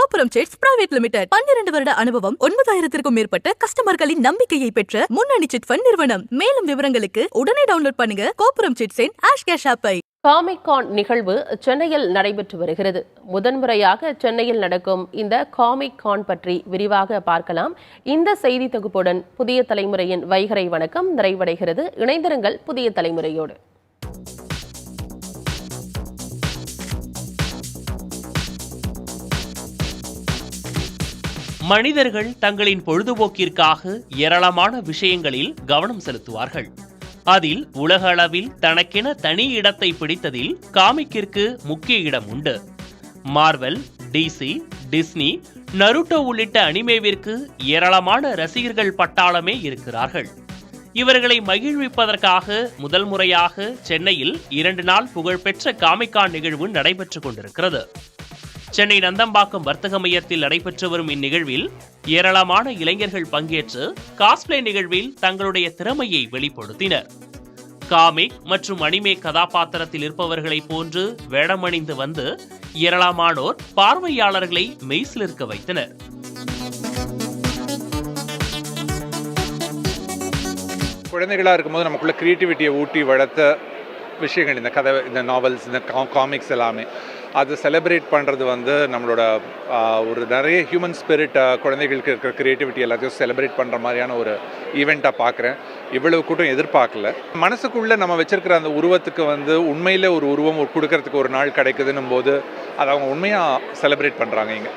கோபுரம் chits private limited பன்னிரண்டு வருட அனுபவம் ஒன்பதாயிரத்திற்கும் மேற்பட்ட கஸ்டமர்களின் நம்பிக்கையை பெற்ற முன்னணி சிட் ஃபண்ட் நிறுவனம். மேலும் விவரங்களுக்கு உடனே டவுன்லோட் பண்ணுங்க கோபுரம் சிட்ஸின் ஆஷ் கேஷ் ஆப்பை காமிகான் நிகழ்வு சென்னையில் நடைபெற்று வருகிறது. முதன்முறையாக சென்னையில் நடக்கும் இந்த காமிக் கான் பற்றி விரிவாக பார்க்கலாம். இந்த செய்தி தொகுப்புடன் புதிய தலைமுறையின் வைகரை வணக்கம் நிறைவடைகிறது. இணைந்திருங்கள் புதிய தலைமுறையோடு. மனிதர்கள் தங்களின் பொழுதுபோக்கிற்காக ஏராளமான விஷயங்களில் கவனம் செலுத்துவார்கள். அதில் உலக அளவில் தனக்கென தனி இடத்தை பிடித்ததில் காமிக்கிற்கு முக்கிய இடம் உண்டு. மார்வெல் டிசி டிஸ்னி நருட்டோ உள்ளிட்ட அனிமேவிற்கு ஏராளமான ரசிகர்கள் பட்டாளமே இருக்கிறார்கள். இவர்களை மகிழ்விப்பதற்காக முதல் முறையாக சென்னையில் இரண்டு நாள் புகழ்பெற்ற காமிக்கான் நிகழ்வு நடைபெற்றுக் கொண்டிருக்கிறது. சென்னை நந்தம்பாக்கம் வர்த்தக மையத்தில் நடைபெற்று வரும் இந்நிகழ்வில் ஏராளமான இளைஞர்கள் பங்கேற்று காஸ்பிளே நிகழ்வில் தங்களுடைய திறமையை வெளிப்படுத்தினர். காமிக் மற்றும் அனிமே கதாபாத்திரத்தில் இருப்பவர்களைப் போன்று வேடமணிந்து வந்து ஏராளமானோர் பார்வையாளர்களை மெய்சிலிருக்க வைத்தனர். குழந்தைகளாக இருக்கும்போது நமக்குள்ள கிரியேட்டிவிட்டியை ஊட்டி வளர்த்த விஷயங்கள் இந்த கதை இந்த நாவல்ஸ் இந்த காமிக்ஸ் எல்லாமே. அது செலிப்ரேட் பண்ணுறது வந்து நம்மளோட ஒரு நிறைய ஹியூமன் ஸ்பிரிட் குழந்தைகளுக்கு இருக்கிற க்ரியேட்டிவிட்டி எல்லாத்தையும் செலிப்ரேட் பண்ணுற மாதிரியான ஒரு ஈவெண்ட்டாக பார்க்குறேன் இவ்வளவு கூட்டம் எதிர்பார்க்கல. மனசுக்குள்ளே நம்ம வச்சுருக்கிற அந்த உருவத்துக்கு வந்து உண்மையில் ஒரு உருவம் கொடுக்கறதுக்கு ஒரு நாள் கிடைக்குதுன்னும் போது அதை அவங்க உண்மையாக செலிப்ரேட் பண்ணுறாங்க இங்கே.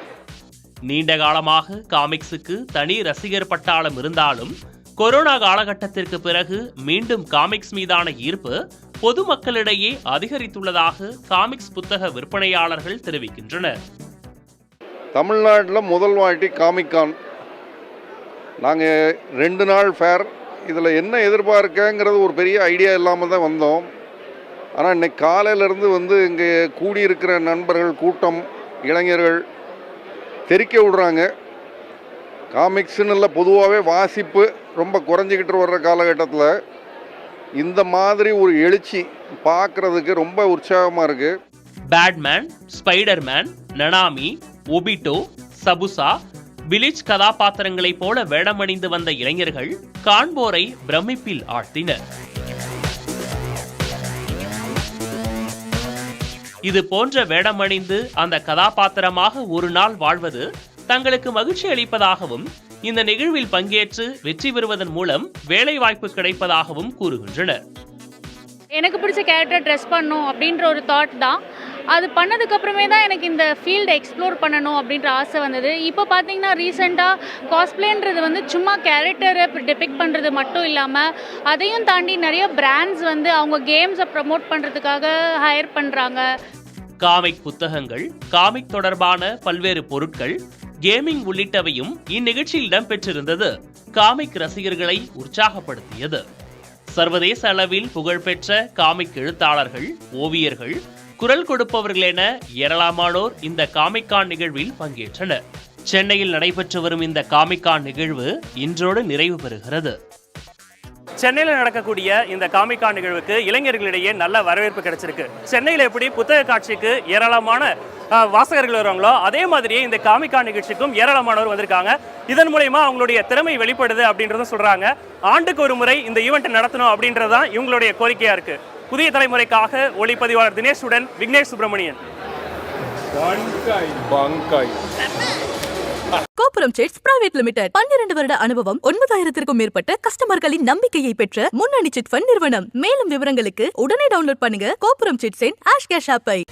நீண்ட காலமாக காமிக்ஸுக்கு தனி ரசிகர் பட்டாளம் இருந்தாலும் கொரோனா காலகட்டத்திற்கு பிறகு மீண்டும் காமிக்ஸ் மீதான ஈர்ப்பு பொதுமக்களிடையே அதிகரித்துள்ளதாக காமிக்ஸ் புத்தக விற்பனையாளர்கள் தெரிவிக்கின்றனர். தமிழ்நாட்டில் முதல் வாட்டி காமிக்கான் நாங்கள் ரெண்டு நாள் ஃபேர் இதில் என்ன எதிர்பார்க்கங்கிறது ஒரு பெரிய ஐடியா இல்லாமல் தான் வந்தோம். ஆனால் இன்னைக்கு காலையிலேருந்து வந்து இங்கே கூடியிருக்கிற நண்பர்கள் கூட்டம் இளைஞர்கள் தெறிக்க விடுறாங்க. காமிக்ஸுன்னு இல்லை பொதுவாகவே வாசிப்பு ரொம்ப குறைஞ்சிக்கிட்டு வர்ற காலகட்டத்தில் இந்த மாதிரி ஒரு எழுச்சி பார்க்குறதுக்கு ரொம்ப உற்சாகமாக இருக்குது Batman Spiderman Nanami Obito Zabuza village கதாபாத்திரங்களைப் போல வேடமணிந்து வந்த இளைஞர்கள் காண்போரை பிரமிப்பில் ஆழ்த்தினர். இது போன்ற வேடமணிந்து அந்த கதாபாத்திரமாக ஒரு நாள் வாழ்வது தங்களுக்கு மகிழ்ச்சி அளிப்பதாகவும் இந்த நிகழ்வில் பங்கேற்று வெற்றி பெறுவதன் மூலம் வேலை வாய்ப்பு கிடைப்பதாகவும் கூறுகின்றனர். எனக்கு பிடிச்ச கேரக்டர் ட்ரெஸ் பண்ணும் அப்படின்ற ஒரு தாட் தான். அது பண்ணதுக்கு அப்புறமே தான் எனக்கு இந்த ஃபீல்டை எக்ஸ்ப்ளோர் பண்ணணும் அப்படின்ற ஆசை வந்தது. இப்போ பார்த்தீங்கன்னா ரீசெண்டாக காஸ்பிளேன்றது வந்து சும்மா கேரக்டரை டிபிக் பண்ணுறது மட்டும் இல்லாமல் அதையும் தாண்டி நிறைய பிராண்ட்ஸ் வந்து அவங்க கேம்ஸை ப்ரமோட் பண்ணுறதுக்காக ஹையர் பண்ணுறாங்க காமிக் புத்தகங்கள் காமிக் தொடர்பான பல்வேறு பொருட்கள் கேமிங் உள்ளிட்டவையும் இந்நிகழ்ச்சியில் இடம்பெற்றிருந்தது. காமிக் ரசிகர்களை உற்சாகப்படுத்தியது. சர்வதேச அளவில் புகழ்பெற்ற காமிக் எழுத்தாளர்கள் ஓவியர்கள் குரல் கொடுப்பவர்கள் என ஏராளமானோர் இந்த காமிக்கான் நிகழ்வில் பங்கேற்றனர். சென்னையில் நடைபெற்று வரும் இந்த காமிக்கான் நிகழ்வு இன்றோடு நிறைவு பெறுகிறது. சென்னையில் நடக்கக்கூடிய இந்த காமிக்கா நிகழ்வுக்கு இளைஞர்களிடையே நல்ல வரவேற்பு கிடைச்சிருக்கு. சென்னையில் எப்படி புத்தக காட்சிக்கு ஏராளமான வாசகர்கள் வருவாங்களோ அதே மாதிரியே இந்த காமிக்கா நிகழ்ச்சிக்கும் ஏராளமானவர் வந்திருக்காங்க. இதன் மூலயமா அவங்களுடைய திறமை வெளிப்படுது அப்படின்றதும் சொல்கிறாங்க ஆண்டுக்கு ஒரு முறை இந்த ஈவெண்ட் நடத்தணும் அப்படின்றது தான் இவங்களுடைய கோரிக்கையாக இருக்கு. புதிய தலைமுறைக்காக ஒளிப்பதிவாளர் தினேஷுடன் விக்னேஷ் சுப்பிரமணியன். கோபுரம் சிட்ஸ் பிரைவேட் லிமிடெட் பன்னிரண்டு வருட அனுபவம் ஒன்பதாயிரத்திற்கும் மேற்பட்ட கஸ்டமர்களின் நம்பிக்கையை பெற்ற முன்னணி சிட் ஃபண்ட் நிறுவனம். மேலும் விவரங்களுக்கு உடனே டவுன்லோட் பண்ணுங்க கோபுரம் சிட்ஸின் ஆஷ் கேஷ் ஆப்பை